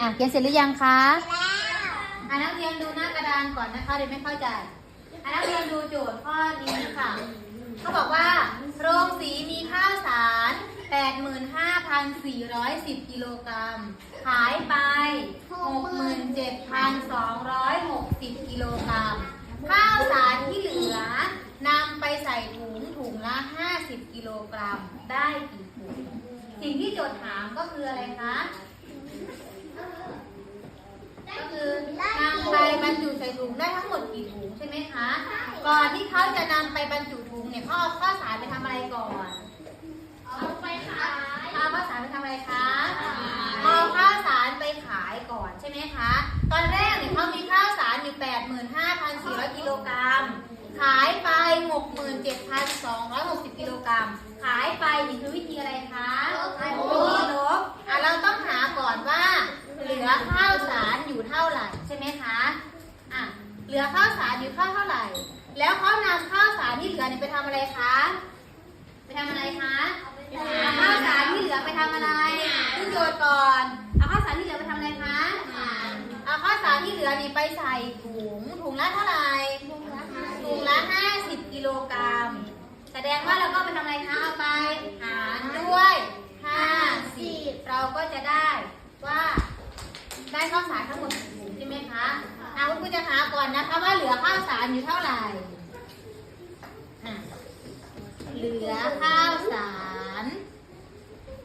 อะเขียนเสร็จหรือยังคะอะนักเรียนดูหน้ากระดานก่อนนะคะเดี๋ยวไม่เข้าใจอะนักเรียนดูโจทย์ข้อนี้ค่ะเขาบอกว่า โรงสีมีข้าวสาร 85,410 กิโลกรัม ขายไป 67,260 กิโลกรัม ข้าวสารที่เหลือนำไปใส่ถุงถุงละ 50 กิโลกรัม ได้กี่ถุง สิ่งที่โจทย์ถามก็คืออะไรคะ ก็คือนำไปบรรจุใส่ถุงได้ทั้งหมดกี่ถุงใช่ไหมคะก่อนที่เขาจะนำไปบรรจุถุงเนี่ยเขาเอาข้าวสารไปทำอะไรก่อน เอาไปขายเอาข้าวสารไปทำอะไรคะเอาข้าวสารไปขายก่อนใช่ไหมคะ ตอนแรกเนี่ยเขามีข้าวสารอยู่ 85,400 กิโลกรัม ขายไป 67,260 กิโลกรัม ขายไปนี่คือวิธีอะไรคะวิธีลบอะเราต้องหาก่อนว่า เหลือข้าวสารอยู่เท่าไหร่ใช่ไหมคะอะเหลือข้าวสารอยู่เท่าเท่าไหร่ แล้วเขานำข้าวสารที่เหลือเนี่ยไปทำอะไรคะ ไปทำอะไรคะเอาข้าวสารที่เหลือไปทำอะไรขึ้นโย์ก่อน เอาข้าวสารที่เหลือไปทำอะไรคะ เอาข้าวสารที่เหลือนี่ไปใส่ถุง ถุงละเท่าไหร่ ถุงละ50กิโลกรัม แสดงว่าเราก็ไปทำอะไรคะ เอาไปหารด้วย50เราก็จะได้ว่าได้ข้าวสารทั้งหมดกี่ถุงใช่ไหมคะอะ คุณครูจะหาก่อนนะคะว่าเหลือข้าวสารอยู่เท่าไหร่อะเหลือข้าวสาร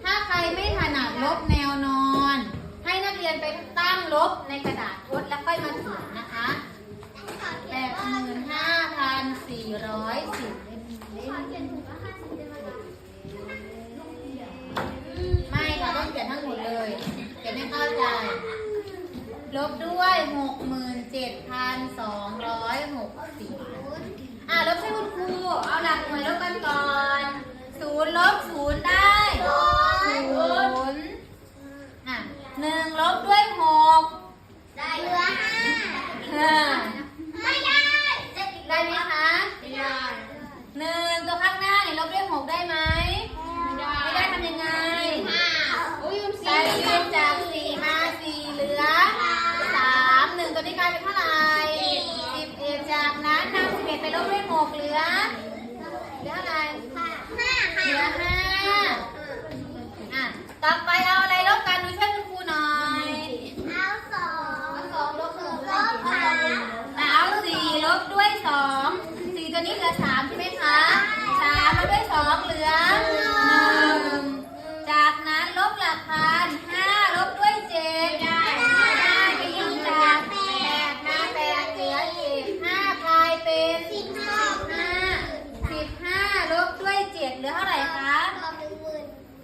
ถ้าใครไม่ถนัดลบแนวนอน ให้นักเรียนไปตั้งลบในกระดาษทดแล้วค่อยมาเขียนนะคะแปดหมื่นห้าพันสี่ร้อยสิบไม่ค่ะต้องเขียนทั้งหมดเลย เขียนไม่เข้าใจ ลบด้วยหกหมื่น เจ็ดพันสองร้อยหกสิบอะลบให้คุณครู เอาหลักหน่วยลบกันก่อนศูนย์ลบศูนย์ได้ศูนย์อะหนึ่งลบด้วยหกได้เหลือห้า ห้า ไม่ได้ ได้ไหมคะ ไม่ได้ หนึ่งตัวข้างหน้าเนี่ยลบด้วยหกได้ไหม ไม่ได้ทำยังไง ห้าอุ้ยมัน ได้ยืมจากสี่มาสี่เหลือสามหนึ่งตัวนี้กลายเป็นเท่าไหร่สิบเอ็ดจากนั้นนำสิบเอ็ดไป ลบด้วยหกเหลือเหลือเท่าไหร่ห้าห้าเหลือห้าอะต่อไปเอาอะไร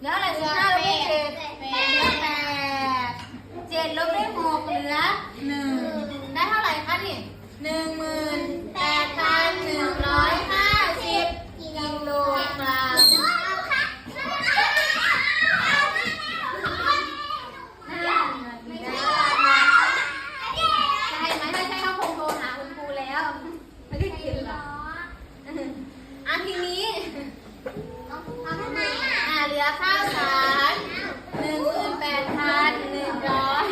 มื่นเหลือเท่าไหร่สิบห้าลบด้วยเจ็ดเหลือแปดเจ็ดลบด้วยหกเหลือหนึ่งได้เท่าไหร่คะนี่หนึ่งหมื่นแปดพันหนึ่งร้อยห้าสิบกิโลกรัม เอาค่ะ ไม่ได้ไม่ได้ใช่ไหมไม่ใช่เขาคงโทรหาคุณครูแล้ว ไม่ได้กินหรอกอะทีนี้ เอาทำไมอะ อ่าเหลือข้าวสารหนึ่งหมื่นแปดพันหนึ่งร้อย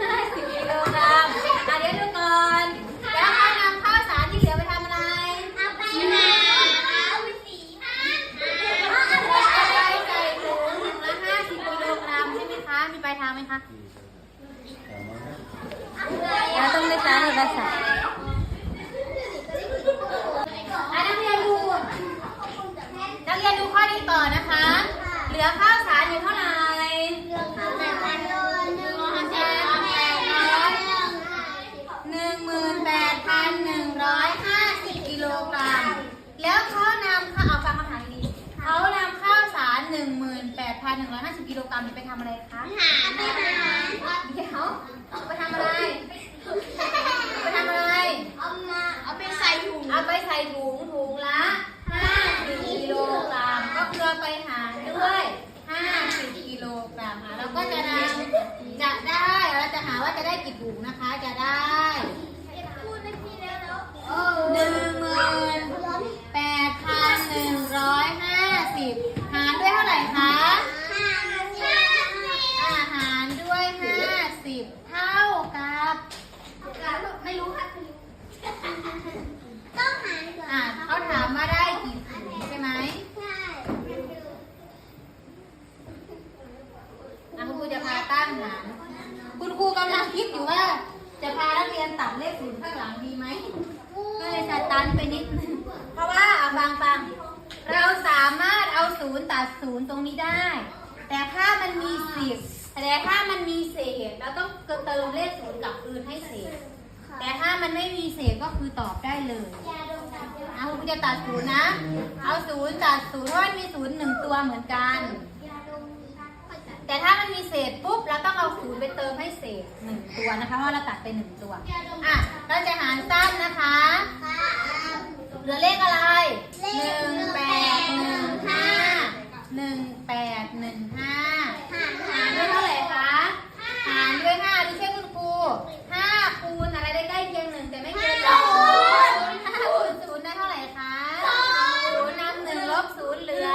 ห้าสิบกิโลกรัมอะเดี๋ยวดูก่อน แล้วเขานำข้าวสารที่เหลือไปทำอะไร เอาไปหาเอาไปสีห้า เอาไปใส่ถุงถุงละห้าสิบกิโลกรัมใช่ไหมคะ มีปลายทางไหมคะ เราต้องไปจ่ายเอกสารอะนักเรียนดูนักเรียนดูข้อนี้ต่อนะคะ เหลือข้าวสารอยู่เท่าไหร่หนึ่งหมื่นแปดพันหนึ่งร้อยห้าสิบกิโลกรัม แล้วเขานำข้าวเอาฟังคำถามดีๆเขานำข้าวสารหนึ่งหมื่นแปดพันหนึ่งร้อยห้าสิบกิโลกรัมนี่ไปทำอะไรคะเดี๋ยวเอาไปทำอะไร ไปทำอะไร เอาไปใส่ถุง เอาไปใส่ถุงถุงละห้าสิบกิโลกรัม ก็คือเอาไปหารด้วยห้าสิบ กิโลกรัมอะเราก็จะนำจะได้เราจะหาว่าจะได้กี่ถุงนะคะ จะได้พูดได้พี่แล้วแล้วหนึ่งหมื่นแปดพันหนึ่งร้อยห้าสิบหารด้วยเท่าไหร่คะ ห้าห้า อาหารด้วยห้าสิบ ไม่รู้ค่ะไม่รู้ต้องหารก่อน อะเขาถามว่าได้กี่ถุงใช่ไหม ใช่ อะคุณครูจะพาตั้งหาร คุณครูกำลังคิดอยู่ว่า จะพานักเรียนตัดเลขศูนย์ข้างหลังดีไหม ก็เลยสตันไปนิดนึง เพราะว่าอะฟังฟังเราสามารถเอา ศูนย์ตัดศูนย์ตรงนี้ได้ แต่ถ้ามันมีสิบแต่ถ้ามันมีเศษเราต้องเติมเลขศูนย์กลับคืนให้เศษ แต่ถ้ามันไม่มีเศษก็คือตอบได้เลยยาดมตัดเดียวเอาคุณจะตัดศูนย์นะ เอาศูนย์ตัดศูนย์เพราะมันมีศูนย์หนึ่งตัวเหมือนกันยาดมมีค่ะค่อยตัดแต่ถ้ามันมีเศษปุ๊บเราต้องเอาศูนย์ไปเติมให้เศษหนึ่งตัวนะคะเพราะว่าเราตัดไปหนึ่งตัวยาดมอะเราจะหารสั้นนะคะค่ะเหลือเลขอะไรเลหขนึ่งแปดหนึ่งห้าหนึ่งแปดหนึ่งห้า หาร หารด้วยเท่าไหร่คะ หารด้วยห้าดูช่วยคุณครูห้าคูณอะไรได้ใกล้เคียงหนึ่งแต่ไม่เกินศูนย์ห้าคูณศูนย์ได้เท่าไหร่คะศูนย์นำหนึ่งลบศูนย์เหลือ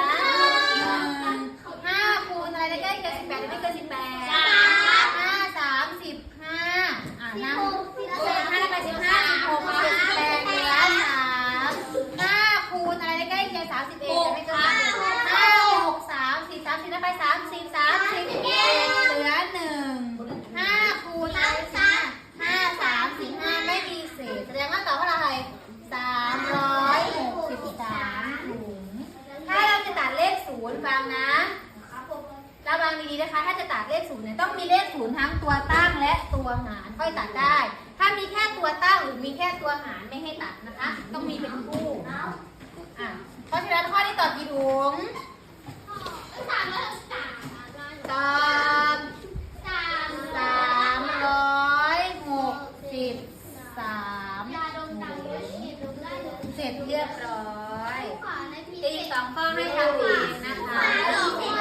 หนึ่งห้าคูณอะไรได้ใกล้เคียงสิบแปดแต่ไม่เกินสิบแปดห้าสามสิบห้าอ่านั่ง ห้าไปสิบห้าสิบหกสิบแปดเหลือสามห้าคูณอะไรได้ใกล้เคียงสามสิบเอ็ดไม่เกินสามสิบห้าหกสามสิบสามสิบแล้ไปสามสิบสามสิบเอ็ดเหลือหนึ่งห้าคูณอะไรสิบห้าห้าสามสิบห้าไม่มีเศษแสดงว่าตอบเท่าไรสามร้อยหกสิบสามถุงถ้าเราจะตัดเลขศูนย์ฟังนะระวังดีๆนะคะ ถ้าจะตัดเลขศูนย์เนี่ยต้องมีเลขศูนย์ทั้งตัวตั้งและตัวหารค่อยตัดได้ ถ้ามีแค่ตัวตั้งหรือมีแค่ตัวหาร ตอบกี่ถุงสามร้อยสามสามสามร้อยหกสิบสามยาดมตัดด้วยฉีดลงได้เสร็จเรียบร้อยตีสองข้อให้ทำเองนะคะ